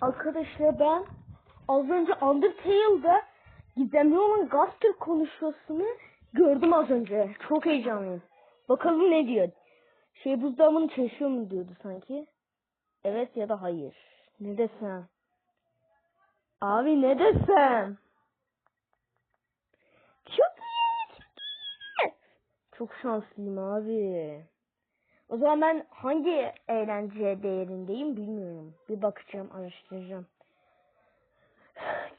Arkadaşlar ben az önce Undertale'da gizemli olan Gaster konuşmasını gördüm az önce. Çok heyecanlıyım. Bakalım ne diyor. Şey buzdağımını çalışıyor mu diyordu sanki. Evet ya da hayır. Ne desem? Abi ne desem? Çok iyi. çok iyi. Çok şanslıyım abi. O zaman ben hangi eğlence değerindeyim bilmiyorum. Bir bakacağım, araştıracağım.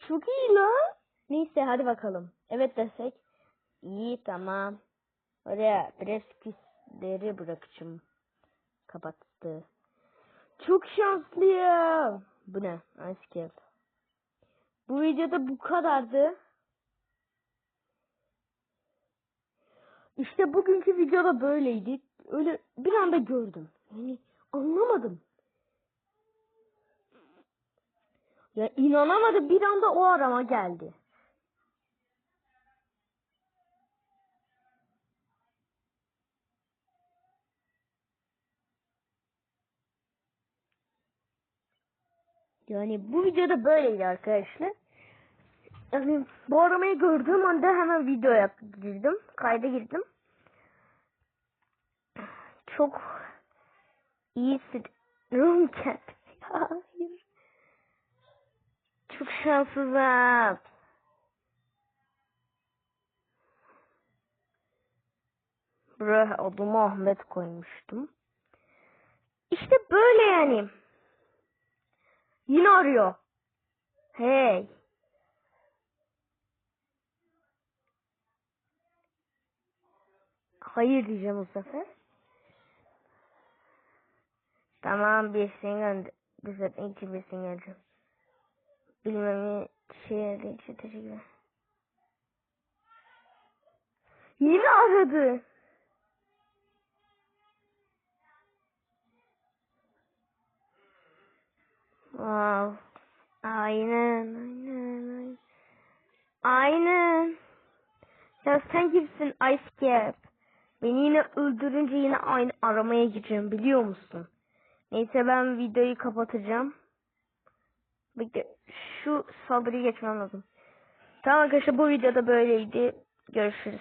Çok iyi lan. Neyse hadi bakalım. Evet desek. İyi tamam. Oraya biraz bırakacağım. Kapattı. Çok şanslıyım. Bu ne? Ice Cap. Bu videoda bu kadardı. İşte bugünkü videoda böyleydi. Öyle bir anda gördüm. Yani anlamadım. Ya inanamadım bir anda o arama geldi. Yani bu videoda böyleydi arkadaşlar. Yani bu aramayı gördüğüm anda hemen videoya girdim. Kayda girdim. Çok iyi hissediyorum. Hayır. Çok şanssızım. Buraya adımı Ahmet koymuştum. İşte böyle yani. Yine arıyor. Hey. Hayır diyeceğim bu sefer. Tamam bir şey gönder. Bir sefer iki bir şey göndereceğim. Bilmem şey için teşekkürler. Yine aradı. Wow. Aynen, aynen, aynen. Aynen. Ya sen kimsin Ice Cap? Beni yine öldürünce yine aynı aramaya gireceğim biliyor musun? Neyse ben videoyu kapatacağım. Bekle şu saldırıyı geçmem lazım. Tamam arkadaşlar bu videoda böyleydi. Görüşürüz.